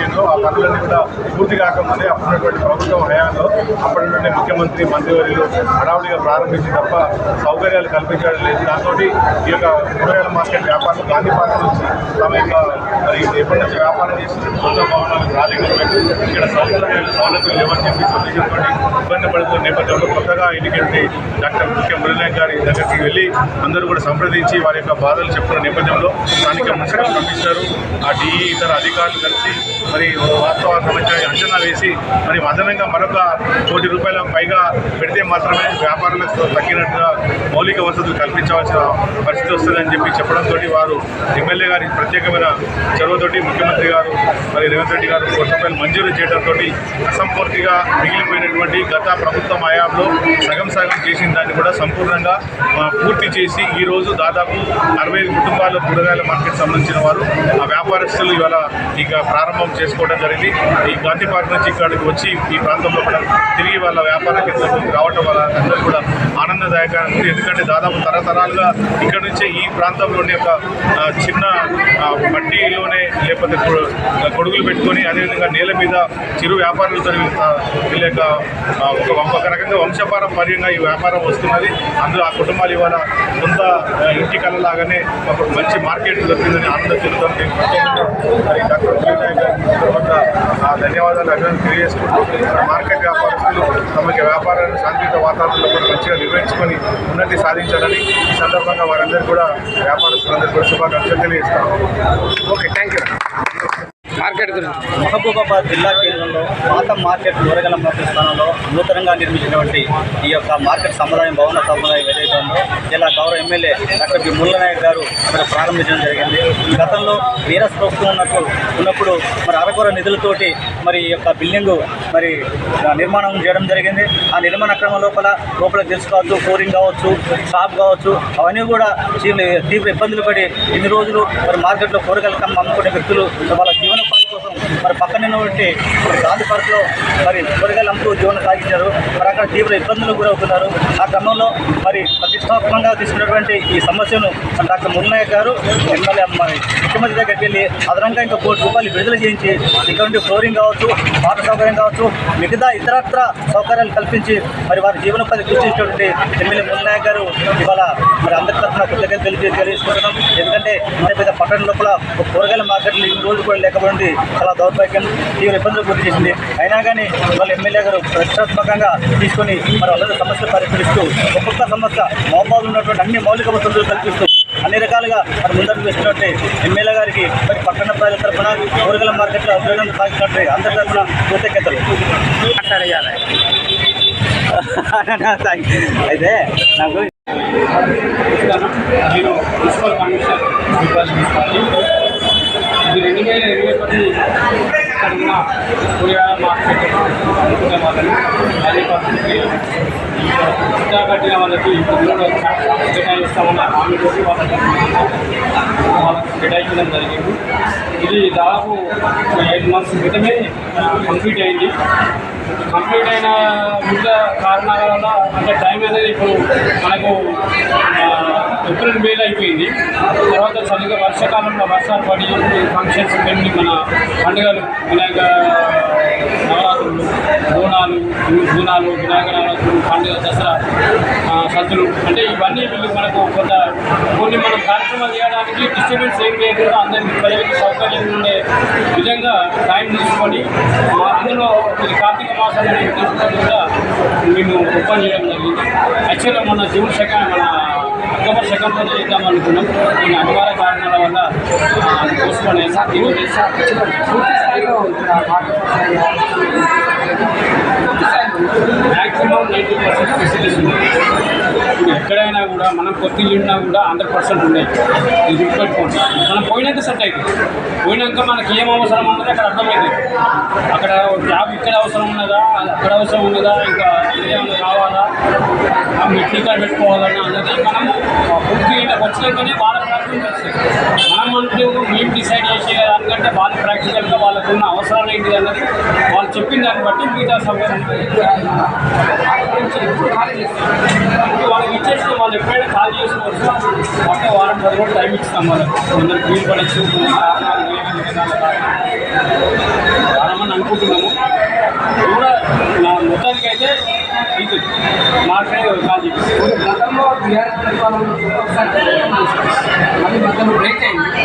నిర్మాణం ఆ పనులన్నీ కూడా పూర్తి కాకముందే అప్పుడున్నటువంటి ప్రభుత్వం హయాంలో అప్పటి ముఖ్యమంత్రి మంత్రివర్యులు హడావుడిగా ప్రారంభించి తప్ప సౌకర్యాలు కల్పించడం లేదు. దాంతో ఈ యొక్క కూరగాయల మార్కెట్ వ్యాపారం గాంధీ పార్క్ నుంచి తమ యొక్క మరి ఎప్పటి నుంచి వ్యాపారం చేస్తున్న సొంత భవనాలకు రాలేకపోయింది ఇక్కడ సౌకర్యాలు సౌలభ్యం లేవని చెప్పి ఉద్దేశంతో ఇబ్బంది పడుతున్న నేపథ్యంలో కొత్తగా ఎన్నికైతే డాక్టర్ ముఖ్య మురళీనాయక్ గారి దగ్గరికి వెళ్ళి అందరూ కూడా సంప్రదించి వారి యొక్క బాధలు చెప్పుకున్న నేపథ్యంలో స్థానిక మున్సిపల్ కమిషనరు ఆ డిఈ ఇతర అధికారులు కలిసి మరి వాస్తవ సమాచారం అంచనా వేసి మరి అదనంగా మరొక కోటి రూపాయల పైగా పెడితే మాత్రమే వ్యాపారులకు తగ్గినట్టుగా మౌలిక వసతులు కల్పించవలసిన పరిస్థితి వస్తుందని చెప్పి చెప్పడంతో వారు ఎమ్మెల్యే గారి ప్రత్యేకమైన చొరవతోటి ముఖ్యమంత్రి గారు మరి రేవంత్ రెడ్డి గారు కోటి రూపాయలు మంజూరు చేయడంతో అసంపూర్తిగా మిగిలిపోయినటువంటి గత ప్రభుత్వం హయాంలో సగం సగం చేసిన దాన్ని కూడా సంపూర్ణంగా పూర్తి చేసి ఈరోజు దాదాపు అరవై కుటుంబాల కూరగాయల మార్కెట్ సంబంధించిన వారు ఆ వ్యాపారస్తులు ఇవాళ ఇక ప్రారంభం చేసుకోవడం జరిగింది. ఈ గాంధీ పార్క్ నుంచి ఇక్కడికి వచ్చి ఈ ప్రాంతంలో కూడా తిరిగి వాళ్ళ వ్యాపార కేంద్రం రావడం వల్ల అందరూ కూడా ఆనందదాయకంగా ఉంది ఎందుకంటే దాదాపు తరతరాలుగా ఇక్కడ నుంచే ఈ ప్రాంతంలోని ఒక చిన్న ఆ, మట్టిలోనే లేకపోతే కొ- గొడుగులు పెట్టుకొని అదేవిధంగా నేల మీద చిరు వ్యాపారులతో లేక ఒక ఒక రకంగా వంశపారంపర్యంగా ఈ వ్యాపారం వస్తున్నది. అందులో ఆ కుటుంబాలు ఇవాళ సొంత ఇంటి కళలాగానే ఒక మంచి మార్కెట్ దొరికిందని ఆనందం చెందుతుంది మరి డాక్టర్ విజయనాయక్ తర్వాత ధన్యవాదాలు అభివృద్ధి తెలియజేసుకుంటూ మార్కెట్ వ్యాపారస్తులు తమకి వ్యాపారాన్ని శాంతియుత వాతావరణంలో కూడా మంచిగా నిర్వహించుకొని ఉన్నతి సాధించాలని ఈ సందర్భంగా వారందరూ కూడా వ్యాపారస్తులందరూ కూడా శుభాకాంక్షలు తెలియజేస్తాం ఓకే థ్యాంక్ యూ మార్కెట్ గురించి. మహబూబాబాద్ జిల్లా కేంద్రంలో పాత మార్కెట్ కూరగాయల మార్కెట్ స్థానంలో నూతనంగా నిర్మించినటువంటి ఈ యొక్క మార్కెట్ సముదాయం భవన సముదాయం ఏదైతే ఉందో ఇలా గౌరవ ఎమ్మెల్యే డాక్టర్ బి. ముల్లనాయక్ గారు మరి ప్రారంభించడం జరిగింది. గతంలో వీరస్ ప్రభుత్వం ఉన్నప్పుడు ఉన్నప్పుడు మరి అరకొర నిధులతోటి మరి ఈ యొక్క బిల్డింగ్ మరి నిర్మాణం చేయడం జరిగింది. ఆ నిర్మాణ క్రమం లోపల లోపల తెలుసుకోవచ్చు ఫ్లోరింగ్ కావచ్చు షాప్ కావచ్చు అవన్నీ కూడా తీవ్ర ఇబ్బందులు పడి ఇన్ని రోజులు మరి మార్కెట్లో కూరగాయలు అమ్ముకునే వ్యక్తులు వాళ్ళ జీవన కోసం మరి పక్కన ఉన్నటువంటి మరి గాంధీ పార్క్లో మరి కూరగాయలు అమ్ముతూ జీవనం సాగించారు. మరి అక్కడ తీవ్ర ఇబ్బందులు గురవుతున్నారు. ఆ క్రమంలో మరి ప్రతిష్టాత్మకంగా తీసుకున్నటువంటి ఈ సమస్యను డాక్టర్ మున్నయ్య గారు ఎమ్మెల్యే మరి ముఖ్యమంత్రి దగ్గరికి వెళ్ళి అదనంగా ఇంకా కోటి రూపాయలు విడుదల చేయించి ఇక్కడ ఫ్లోరింగ్ కావచ్చు వాటర్ సౌకర్యం కావచ్చు మిగతా ఇతరత్ర సౌకర్యాలు కల్పించి మరి వారి జీవనోపాధి సృష్టించినటువంటి ఎమ్మెల్యే మున్నయ్య గారు ఇవాళ మరి అందరి తరఫున కృతజ్ఞతలు తెలిపి తెలియజేసుకుంటున్నాం. ఎందుకంటే పెద్ద పట్టణ లోపల ఒక కూరగాయల మార్కెట్లు ఈ రోజు కూడా లేకపోయింది. చాలా దౌర్భాగ్యం తీవ్ర ఇబ్బందులు గురి చేసింది. అయినా కానీ వాళ్ళ ఎమ్మెల్యే గారు ప్రతిష్టాత్మకంగా తీసుకొని మరి వాళ్ళ సమస్యలు పరిష్కరిస్తూ ఒక్కొక్క సమస్య మోపాలు ఉన్నటువంటి అన్ని మౌలిక వసతులు కల్పిస్తూ అన్ని రకాలుగా మరి ముందరకు వేసినట్టు ఎమ్మెల్యే గారికి మరి పట్టణ ప్రజల తరఫున కూరగాయల మార్కెట్లో అభివృద్ధి సాగించినట్టు అందరి తరఫున కృతజ్ఞతలు. అయితే నాకు నేను మున్సిపల్ కమిషనర్ శ్రీకాళ మున్సిపాలిటీ ఇది రెండు వేల ఇరవై కూరగాయల మార్కెట్ అనుకునే వాళ్ళని అదే పరిస్థితి ఇంకా కట్టిన వాళ్ళకి ఇప్పుడు కేటాయిస్తామన్న హామీ చేసి వాళ్ళకి వాళ్ళకి కేటాయించడం జరిగింది ఇది దాదాపు ఎయిట్ మంత్స్ క్రితమే కంప్లీట్ అయింది కంప్లీట్ అయిన వివిధ కారణాల వల్ల అంటే టైం అనేది ఇప్పుడు మనకు ఏప్రిల్ మేలో అయిపోయింది. తర్వాత చలిగా వర్షాకాలంలో వర్షాలు పడి ఫంక్షన్స్ పెళ్ళి మన పండుగలు వినాయక నవరాత్రులు బోనాలు బోనాలు వినాయక నవరాత్రులు పండుగ దసరా సద్దులు అంటే ఇవన్నీ వీళ్ళు మనకు కొంత కొన్ని మనం కార్యక్రమాలు చేయడానికి డిస్టర్బెన్స్ ఏం లేకుండా అందరికీ ప్రజలకు సౌకర్యం ఉండే విధంగా టైం తీసుకొని అందులో ఇది కార్తీక మాసంలో కూడా మేము ఓపెన్ చేయడం జరిగింది. యాక్చువల్గా మన జీవన శాఖ మన అక్టోబర్ సెకండ్లో చేద్దాం అనుకున్నాం. కొన్ని అనివార్య కారణాల వల్ల పోస్ట్పోన్ చేస్తాం ఈరోజు పూర్తి మ్యాక్సిమం నైంటీ పర్సెంట్ ఫెసిలిటీస్ ఉన్నాయి. ఎక్కడైనా కూడా మనం కొత్త ఉన్నా కూడా హండ్రెడ్ పర్సెంట్ ఉన్నాయి ఇది గుర్తుపెట్టుకోండి. పోయినాక సెట్ అవుతుంది పోయినాక మనకి ఏం అవసరం అన్నది అక్కడ అర్థమైంది. అక్కడ జాబ్ ఇక్కడ అవసరం ఉన్నదా? అది అక్కడ అవసరం ఉన్నదా? ఇంకా ఏమైనా కావాలా? మిట్టి మెట్రిక్ కార్డు పెట్టుకోవాలన్నా అన్నది మనము పూర్తి ఇక్కడికి వచ్చినాకనే వాళ్ళ ప్రాక్టికల్ చేస్తుంది మనం అంటూ మేము డిసైడ్ చేసే దానికంటే వాళ్ళ ప్రాక్టికల్గా వాళ్ళకు ఉన్న అవసరాలు ఏంటి అన్నది వాళ్ళు చెప్పిన దాన్ని బట్టి మిగతా సౌకర్యం రోజులు కొందరు వీలు పడచ్చు అనుకుంటున్నాము కూడా నా మొత్తానికి అయితే ఇది మాకే కాల్ గతంలో బీఆర్ఎస్ పరిపాలన మళ్ళీ బ్రేక్ అయింది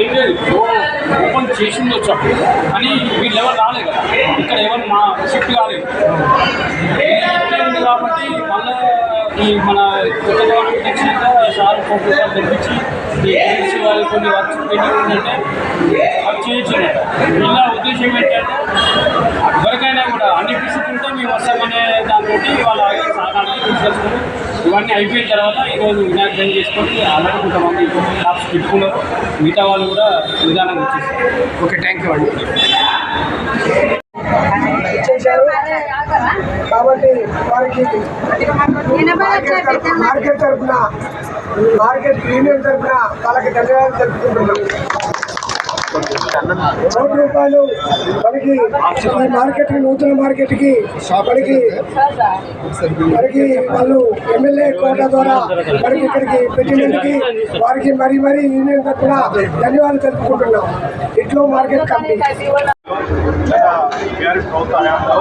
ఏం లేదు ఓ- ఓపెన్ చేసింది వచ్చాడు కానీ వీళ్ళు ఎవరు రాలేదు కదా ఇక్కడ ఎవరు మా షిఫ్ట్ కాలేదు ఉంది కాబట్టి మళ్ళీ ఈ మన కొత్త గవర్నమెంట్ వచ్చినాక సార్ తెప్పించి ఈ ఏజెన్సీ వాళ్ళు కొన్ని వర్క్స్ పెండింగ్ వర్క్ అది చేయొచ్చు. ఇలా ఉద్దేశం ఏంటంటే ఎవరికైనా కూడా అన్ని ఫిసిట్ ఉంటే మేము వస్తామనే దాంతో వాళ్ళ సహకారాన్ని తీసుకొచ్చుకొని ఇవన్నీ అయిపోయిన తర్వాత ఈరోజు వినాయక జయంతి చేసుకొని ఆల్రెడీ కొంతమంది షాప్స్ పెట్టుకున్నారు. మిగతా వాళ్ళు కూడా నిదానంగా వచ్చేసి ఓకే థ్యాంక్ యూ అండి. చేశారు. కాబట్టి వారికి మార్కెట్ మార్కెట్ తరఫున మార్కెట్ ప్రీమియం తరఫున వాళ్ళకి ధన్యవాదాలు తెలుపుకుంటున్నాం. కోటి రూపాయలు మనకి ఈ మార్కెట్ నూతన మార్కెట్కి మనకి మనకి వాళ్ళు ఎమ్మెల్యే కోట ద్వారా మనకి ఇక్కడికి పెట్టినందుకు వారికి మరీ మరీ యూనియన్ తరఫున ధన్యవాదాలు తెలుపుకుంటున్నాం. ఇట్లో మార్కెట్ కంపెనీ గత టీఆర్ఎస్ ప్రభుత్వ హయాంలో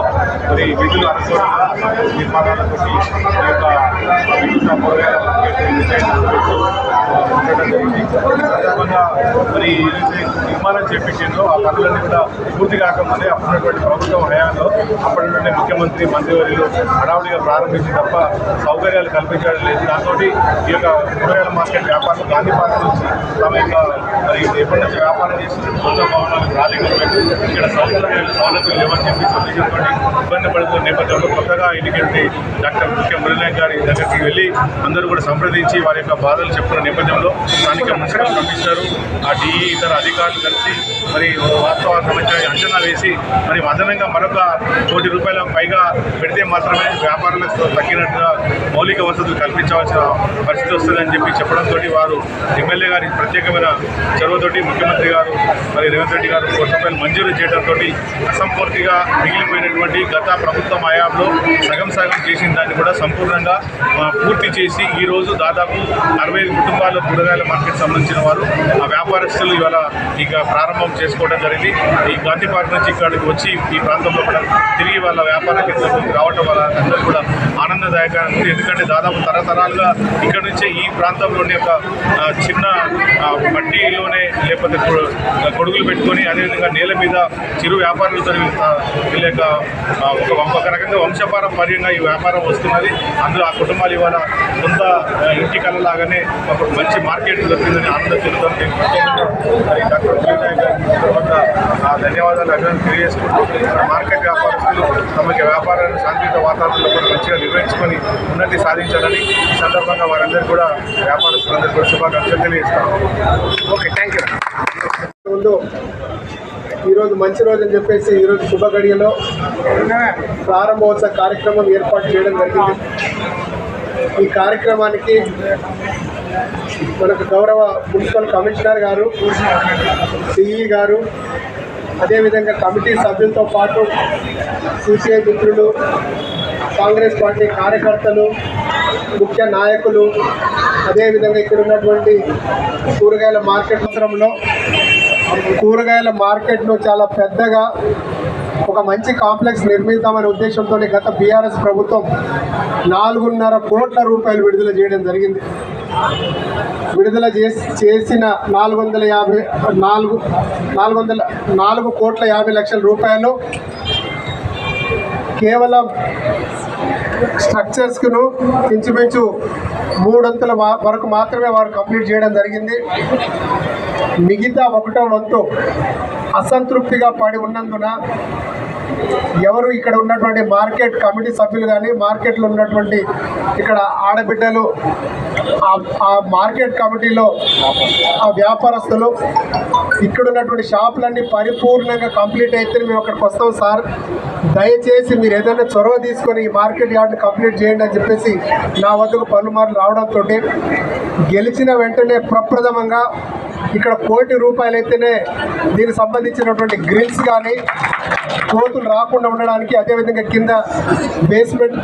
మరి విధులు అనుకూలంగా నిర్మాణాలతో ఈ యొక్క విద్యుత్ జరిగింది మరి ఏదైతే నిర్మాణం చేపించిందో ఆ పనులన్నీ కూడా పూర్తి కాకముందే అప్పుడున్నటువంటి ప్రభుత్వం హయాంలో అప్పటి నుండి ముఖ్యమంత్రి మంత్రివర్యులు హడావుడిగా ప్రారంభించి తప్ప సౌకర్యాలు కల్పించడం లేదు. దాంతో ఈ యొక్క కూరగాయల మార్కెట్ వ్యాపారం గాంధీ పార్క్ నుంచి తమ యొక్క మరి ఎప్పటి నుంచి వ్యాపారం చేస్తున్న కొత్త భవనాలు రాలేకపోయింది ఇక్కడ సౌకర్యాలు సౌలభ్యం లేవని చెప్పి ఉద్దేశంతో ఇబ్బంది పడుతున్న నేపథ్యంలో కొత్తగా ఎన్నికైతే డాక్టర్ ముఖ్య మురళీనాయక్ గారి దగ్గరికి వెళ్ళి అందరూ కూడా సంప్రదించి వారి యొక్క బాధలు చెప్పుకున్న నేపథ్యంలో స్థానిక మున్సిపల్ కమిషనర్ ఆ డిఈ ఇతర అధికారులు కలిసి మరి వాస్తవ అంచనా వేసి మరి అదనంగా మరొక కోటి రూపాయల పైగా పెడితే మాత్రమే వ్యాపారులకు తగ్గినట్టుగా మౌలిక వసతులు కల్పించవలసిన పరిస్థితి వస్తుందని చెప్పి చెప్పడంతో వారు ఎమ్మెల్యే గారి ప్రత్యేకమైన చొరవతోటి ముఖ్యమంత్రి గారు మరి రేవంత్ రెడ్డి గారు కోటి రూపాయలు మంజూరు చేయడంతో అసంపూర్తిగా మిగిలిపోయినటువంటి గత ప్రభుత్వం హయాంలో సగం సగం చేసిన దాన్ని కూడా సంపూర్ణంగా పూర్తి చేసి ఈరోజు దాదాపు అరవై కుటుంబాల కూరగాయల మార్కెట్ సంబంధించిన వారు ఆ వ్యాపారస్తులు ఇవాళ ఇక ప్రారంభం చేసుకోవడం జరిగింది. ఈ గాంధీ పార్క్ నుంచి ఇక్కడికి వచ్చి ఈ ప్రాంతంలో కూడా తిరిగి వాళ్ళ వ్యాపార కేంద్రం రావడం వల్ల అందరూ కూడా ఆనందదాయకంగా ఉంది ఎందుకంటే దాదాపు తరతరాలుగా ఇక్కడ నుంచే ఈ ప్రాంతంలోని ఒక చిన్న మట్టిలోనే లేకపోతే కొ- కొడుగులు పెట్టుకొని అదేవిధంగా నేల మీద చిరు వ్యాపారులతో ఆ, ఒక ఒక రకంగా వంశపారంపర్యంగా ఈ వ్యాపారం వస్తున్నది. అందులో ఆ కుటుంబాలు ఇవాళ కొంత ఇంటి కళలాగానే ఒక మంచి మార్కెట్ దొరికిందని ఆనందం చెందుతుంది మరి డాక్టర్ తర్వాత ఆ ధన్యవాదాలు. అభినందన తెలియజేసుకుంటూ మార్కెట్ వ్యాపారస్తులు తమకి వ్యాపారాన్ని శాంతియుత వాతావరణంలో కూడా మంచిగా నిర్వహించుకొని ఉన్నతి సాధించాలని ఈ సందర్భంగా వారందరూ కూడా వ్యాపారస్తులందరూ కూడా శుభాకాంక్షలు తెలియజేస్తాం ఓకే థ్యాంక్ యూ. ఈరోజు మంచి రోజు అని చెప్పేసి ఈరోజు శుభ గడియలో ప్రారంభోత్సవ కార్యక్రమం ఏర్పాటు చేయడం జరిగింది. ఈ కార్యక్రమానికి మనకు గౌరవ మున్సిపల్ కమిషనర్ గారు సిఈ గారు అదేవిధంగా కమిటీ సభ్యులతో పాటు సిపిఐ మిత్రులు కాంగ్రెస్ పార్టీ కార్యకర్తలు ముఖ్య నాయకులు అదేవిధంగా ఇక్కడ ఉన్నటువంటి కూరగాయల మార్కెట్ అవసరంలో కూరగాయల మార్కెట్ను చాలా పెద్దగా ఒక మంచి కాంప్లెక్స్ నిర్మిద్దామనే ఉద్దేశంతో గత బీఆర్ఎస్ ప్రభుత్వం నాలుగున్నర కోట్ల రూపాయలు విడుదల చేయడం జరిగింది. విడుదల చేసి చేసిన నాలుగు వందల యాభై నాలుగు నాలుగు వందల నాలుగు కోట్ల యాభై లక్షల రూపాయలు కేవలం స్ట్రక్చర్స్కును ఇంచుమించు మూడొంతుల వరకు మాత్రమే వారు కంప్లీట్ చేయడం జరిగింది. మిగతా ఒకటో వంతు అసంతృప్తిగా పడి ఉన్నందున ఎవరు ఇక్కడ ఉన్నటువంటి మార్కెట్ కమిటీ సభ్యులు కానీ మార్కెట్లో ఉన్నటువంటి ఇక్కడ ఆడబిడ్డలు ఆ- మార్కెట్ కమిటీలో ఆ వ్యాపారస్తులు ఇక్కడ ఉన్నటువంటి షాపులన్నీ పరిపూర్ణంగా కంప్లీట్ అయితే మేము అక్కడికి వస్తాం సార్. దయచేసి మీరు ఏదైనా చొరవ తీసుకొని ఈ మార్కెట్ యార్డ్ని కంప్లీట్ చేయండి అని చెప్పేసి నా వద్దకు పలుమార్లు రావడంతో గెలిచిన వెంటనే ప్రప్రథమంగా ఇక్కడ కోటి రూపాయలు అయితేనే దీనికి సంబంధించినటువంటి గ్రిల్స్ కానీ కోతులు రాకుండా ఉండడానికి అదేవిధంగా కింద బేస్మెంట్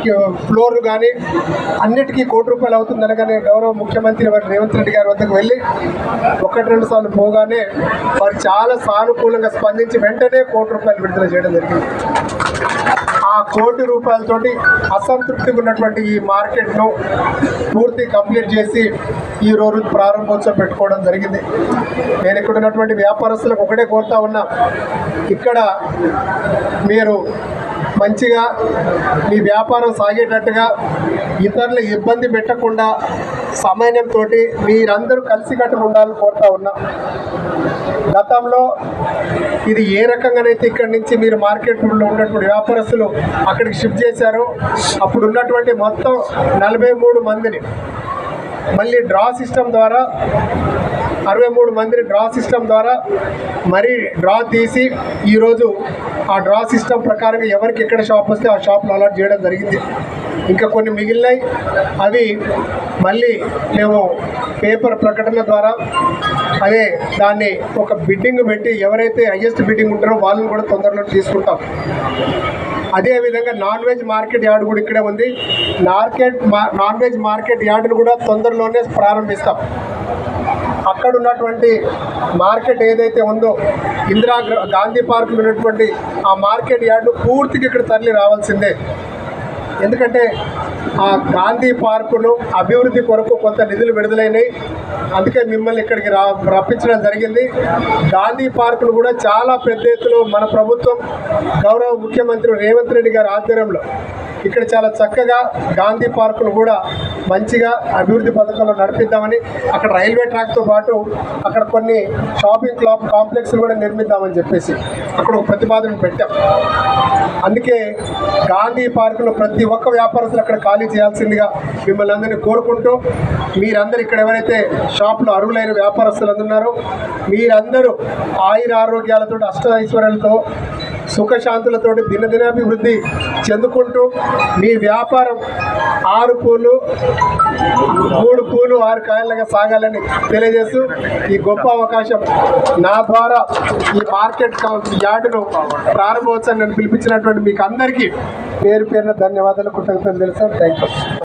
ఫ్లోర్ కానీ అన్నిటికీ కోటి రూపాయలు అవుతుంది అనగానే గౌరవ ముఖ్యమంత్రి వారి రేవంత్ రెడ్డి గారి వద్దకు వెళ్ళి ఒకటి రెండు సార్లు పోగానే వారు చాలా సానుకూలంగా స్పందించి వెంటనే కోటి రూపాయలు విడుదల చేయడం జరిగింది. ఆ కోటి రూపాయలతోటి అసంతృప్తిగా ఉన్నటువంటి ఈ మార్కెట్ను పూర్తి కంప్లీట్ చేసి ఈ రోజు ప్రారంభోత్సవం పెట్టుకోవడం జరిగింది. నేను ఇక్కడ ఉన్నటువంటి వ్యాపారస్తులకు ఒకటే కోరుతా ఉన్నా ఇక్కడ మీరు మంచిగా మీ వ్యాపారం సాగేటట్టుగా ఇతరులు ఇబ్బంది పెట్టకుండా సమన్వయంతో మీరందరూ కలిసికట్టుగా ఉండాలని కోరుతా ఉన్నా. గతంలో ఇది ఏ రకంగానైతే ఇక్కడి నుంచి మీరు మార్కెట్లో ఉన్నటువంటి వ్యాపారస్తులు అక్కడికి షిఫ్ట్ చేశారో అప్పుడు ఉన్నటువంటి మొత్తం నలభై మూడు మందిని మళ్ళీ డ్రా సిస్టమ్ ద్వారా అరవై మూడు మందిని డ్రా సిస్టమ్ ద్వారా మరీ డ్రా తీసి ఈరోజు ఆ డ్రా సిస్టమ్ ప్రకారం ఎవరికి ఎక్కడ షాప్ వస్తే ఆ షాప్లో అలాట్ చేయడం జరిగింది. ఇంకా కొన్ని మిగిలినాయి. అవి మళ్ళీ మేము పేపర్ ప్రకటన ద్వారా అదే దాన్ని ఒక బిడ్డింగ్ పెట్టి ఎవరైతే హయ్యెస్ట్ బిడ్డింగ్ ఉంటారో వాళ్ళని కూడా తొందరలో తీసుకుంటాం. అదేవిధంగా నాన్ వెజ్ మార్కెట్ యార్డ్ కూడా ఇక్కడే ఉంది. మార్కెట్ మా- నాన్ వెజ్ మార్కెట్ యార్డును కూడా తొందరలోనే ప్రారంభిస్తాం. అక్కడ ఉన్నటువంటి మార్కెట్ ఏదైతే ఉందో ఇందిరా గాంధీ పార్క్ ఉన్నటువంటి ఆ మార్కెట్ యార్డు పూర్తిగా ఇక్కడ తరలి రావాల్సిందే. ఎందుకంటే ఆ గాంధీ పార్కును అభివృద్ధి కొరకు కొంత నిధులు విడుదలైనాయి. అందుకే మిమ్మల్ని ఇక్కడికి రా రప్పించడం జరిగింది. గాంధీ పార్కును కూడా చాలా పెద్ద ఎత్తులో మన ప్రభుత్వం గౌరవ ముఖ్యమంత్రి రేవంత్ రెడ్డి గారి ఆధ్వర్యంలో ఇక్కడ చాలా చక్కగా గాంధీ పార్కును కూడా మంచిగా అభివృద్ధి పథకంలో నడిపిద్దామని అక్కడ రైల్వే ట్రాక్తో పాటు అక్కడ కొన్ని షాపింగ్ క్లాప్ కాంప్లెక్స్లు కూడా నిర్మిద్దామని చెప్పేసి అక్కడ ఒక ప్రతిపాదన పెట్టాం. అందుకే గాంధీ పార్కులో ప్రతి ఒక్క వ్యాపారస్తులు అక్కడ ఖాళీ చేయాల్సిందిగా మిమ్మల్ని అందరినీ కోరుకుంటూ మీరందరూ ఇక్కడ ఎవరైతే షాప్లో అరువులైన వ్యాపారస్తులు ఉన్నారో మీరందరూ ఆయుర ఆరోగ్యాలతో అష్ట ఐశ్వర్యాలతో సుఖశాంతులతో దినదినాభివృద్ధి చెందుకుంటూ మీ వ్యాపారం ఆరు పూలు మూడు పూలు ఆరు కాయలుగా సాగాలని తెలియజేస్తూ ఈ గొప్ప అవకాశం నా ద్వారా ఈ మార్కెట్ యార్డును ప్రారంభోత్సవం నేను పిలిపించినటువంటి మీకు అందరికీ పేరు పేరున ధన్యవాదాలు కృతజ్ఞతలు తెలుసా థ్యాంక్ యూ